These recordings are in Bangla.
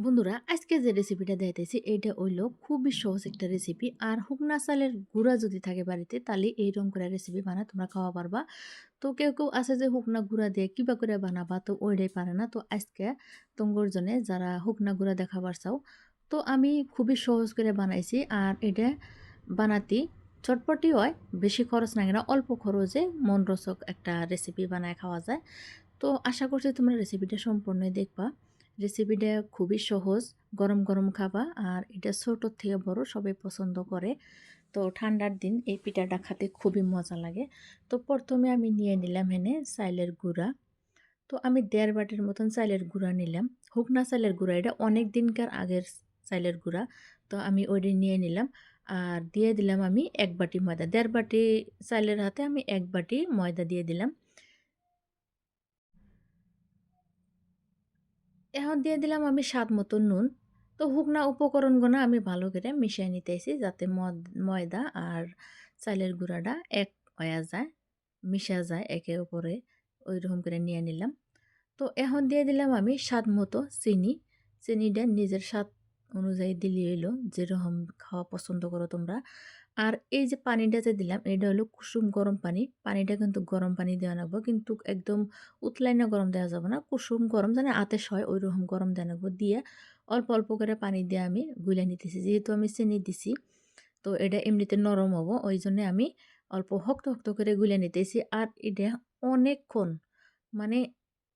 বন্ধুরা, আজকে যে রেসিপিটা দেখাইতেছি, এইটা হইল খুবই সহজ একটা রেসিপি আর শুকনা চালের গুঁড়া যদি থাকে বাড়িতে, তাহলে এই এইরকম করে রেসিপি বানায়, তোমরা খাওয়া পারবা। তো কেউ কেউ আছে যে শুকনা গুঁড়া দিয়ে কিবা করে বানাবা, তো ওইটাই পারে না। তো আজকে তোমগর জনে যারা শুকনা গুঁড়া দেখাবার চাও, তো আমি খুবই সহজ করে বানাইছি। আর এটা বানাতে চটপটি হয়, বেশি খরচ না অল্প খরচে মনরসক একটা রেসিপি বানায় খাওয়া যায়। তো আশা করছি তোমরা রেসিপিটা সম্পূর্ণই দেখবা। রেসিপিটা খুবই সহজ, গরম গরম খাবা। আর এটা ছোটোর থেকে বড় সবাই পছন্দ করে। তো ঠান্ডার দিন এই পিঠাটা খেতে খুবই মজা লাগে। তো প্রথমে আমি নিয়ে নিলাম এনে চাইলের গুঁড়া। তো আমি দেড় বাটির মতন চাইলের গুঁড়া নিলাম। শুকনা চাইলের গুঁড়া, এটা অনেক দিনকার আগের চাইলের গুঁড়া। তো আমি ওইটা নিয়ে নিলাম। আর দিয়ে দিলাম আমি এক বাটি ময়দা। দেড় বাটি চাইলের হাতে আমি এক বাটি ময়দা দিয়ে দিলাম। এখন দিয়ে দিলাম আমি স্বাদ মতো নুন। তো শুকনা উপকরণগুলো আমি ভালো করে মিশিয়ে নিতেছি যাতে ময়দা আর চালের গুঁড়াটা এক হয়ে যায়, মিশা যায় একে ওপরে ওই রকম করে নিয়ে নিলাম। তো এখন দিয়ে দিলাম আমি স্বাদ মতো চিনি। চিনিটা নিজের স্বাদ অনুযায়ী দিলি হইল, যেরকম খাওয়া পছন্দ করো তোমরা। আর এই যে পানিটা যে দিলাম, এটা হলো কুসুম গরম পানি। পানিটা কিন্তু গরম পানি দেওয়া লাগবো, কিন্তু একদম উতলাই না গরম দেওয়া যাবে না। কুসুম গরম জানে আতেশ হয় ওই রকম গরম দেওয়া লাগবো। দিয়ে অল্প অল্প করে পানি দিয়ে আমি গুলে নিতেছি। যেহেতু আমি চিনি দিছি, তো এটা এমনিতে নরম হব, ওই জন্যে আমি অল্প শক্ত শক্ত করে গুলে নিতেছি। আর এটা অনেকক্ষণ মানে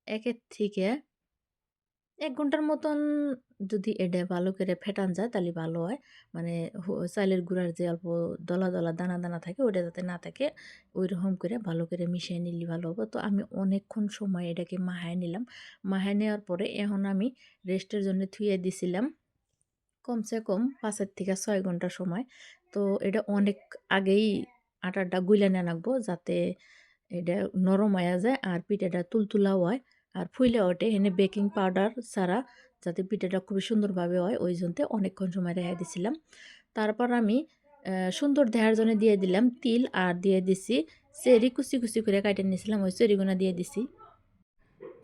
একের থেকে এক ঘণ্টার মতন যদি এটা ভালো করে ফেটান যায়, তাহলে ভালো হয়। মানে চাইলের গুঁড়ার যে অল্প দলা দলা দানা দানা থাকে ওটা যাতে না থাকে ওই রকম করে ভালো করে মিশিয়ে নিলে ভালো হবে। তো আমি অনেকক্ষণ সময় এটাকে মাহায় নিলাম। মাহায় নেওয়ার পরে এখন আমি রেস্টের জন্য থুয়ে দিছিলাম। কমসে কম পাঁচের থেকে ছয় ঘণ্টা সময়। তো এটা অনেক আগেই আটাটা গুলে না রাখব, যাতে এটা নরম হয়ে যায় আর পিঠাটা তুলতুলাও হয়। আর ফুইলে ওঠে। এনে বেকিং পাউডার ছাড়া যাতে পিঠাটা খুবই সুন্দরভাবে হয়, ওই জন্যে অনেকক্ষণ সময় রেখে দিছিলাম। তারপর আমি সুন্দর দেহার জন্য দিয়ে দিলাম তিল আর দিয়ে দিছি চেরি, কুচি কুচি করে কাটে নিয়েছিলাম ওই চেরিগুনা দিয়ে দিছি।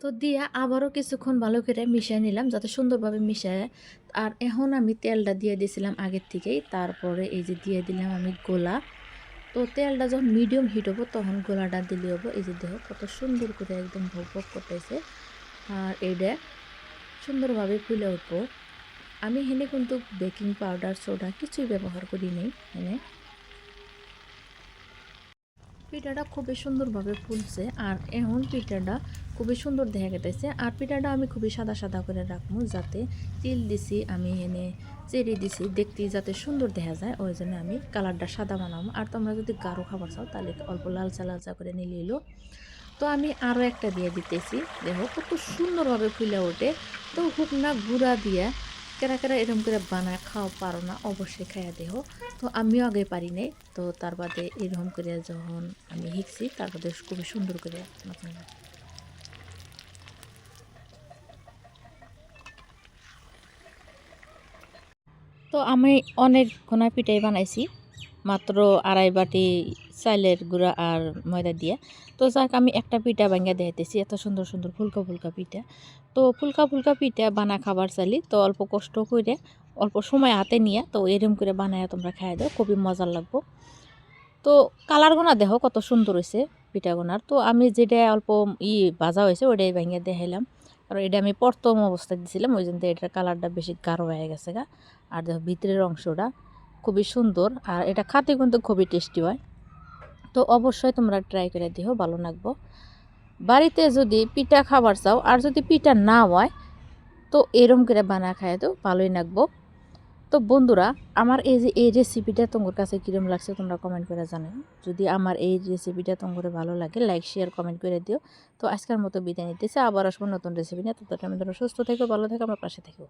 তো দিয়ে আবারও কিছুক্ষণ ভালো করে মিশিয়ে নিলাম যাতে সুন্দরভাবে মিশায় আর এখন আমি তেলটা দিয়ে দিয়েছিলাম আগের থেকেই, তারপরে এই যে দিয়ে দিলাম আমি গোলা। তো তেলটা যখন মিডিয়াম হিট হব, তখন গোলাটা দিলে হব। এই যে দেখো, কত সুন্দর করে একদম ভোগ করতেছে। আর এইটা সুন্দরভাবে ফুলে উঠবো। আমি হেনে কিন্তু বেকিং পাউডার সোডা কিছুই ব্যবহার করি নেই হেনে পিঠাটা খুবই সুন্দরভাবে ফুলছে আর এখন পিঠাটা খুবই সুন্দর দেখা গেতেছে। আর পিঠাটা আমি খুবই সাদা সাদা করে রাখব যাতে তিল দিছি, আমি এনে চেরি দিছি দেখতে যাতে সুন্দর দেখা যায়, ওই জন্য আমি কালারটা সাদা বানাবো। আর তোমরা যদি গাঢ় খাবার চাও, তাহলে অল্প লালচা লালচা করে নিয়ে নিলিলো তো আমি আরও একটা দিয়ে দিতেছি, দেখো কত সুন্দরভাবে ফুলে ওঠে। তো হুকনা গুঁড়া দিয়ে কেরা কেরা এরকম করে বানায় খাওয়া পারো না, অবশ্যই খাইয়া দেহ তো আমিও আগে পারি নাই, তো তার বাদে এরকম করে যখন আমি শিখছি, তার বাদে খুবই সুন্দর করে তো আমি অনেক ঘনা পিঠাই বানাইছি, মাত্র আড়াই বাটি চাইলের গুঁড়া আর ময়দা দিয়ে। তো যাক, আমি একটা পিঠা ভাঙ্গা দেখাইতেছি। এত সুন্দর সুন্দর ফুলকা ফুলকা পিঠা। তো ফুলকা ফুলকা পিঠা বানা খাবার চালি। তো অল্প কষ্ট করে অল্প সময় হাতে নিয়ে, তো এরম করে বানায় তোমরা খাই দাও। খুবই মজার লাগবো। তো কালার গোনা দেখো কত সুন্দর হয়েছে পিঠাগুনার তো আমি যেটা অল্প ই ভাজা হয়েছে ওটাই ভেঙে দেখাইলাম। আর এটা আমি প্রথম অবস্থায় দিয়েছিলাম ওই জন্য এটার কালারটা বেশি গাঢ় হয়ে গেছে গা। আর দেখো ভিতরের অংশটা খুবই সুন্দর। আর এটা খাতে কিন্তু খুবই টেস্টি হয়। তো অবশ্যই তোমরা ট্রাই করে দিও ভালো লাগবো। বাড়িতে যদি পিঠা খাবার চাও, আর যদি পিঠা না হয়, তো এরম করে বানা খায় তো ভালোই লাগবো। তো বন্ধুরা, আমার এই যে, এই রেসিপিটা তোমার কাছে কীরকম লাগছে তোমরা কমেন্ট করে জানাও। যদি আমার এই রেসিপিটা তোমার ভালো লাগে লাইক শেয়ার কমেন্ট করে দিও। তো আজকের মতো বিদায় নিতেছে, আবার আসব নতুন রেসিপি নিয়ে। ততটা আমি সুস্থ থেকো, ভালো থেকো, আমার পাশে থেকো।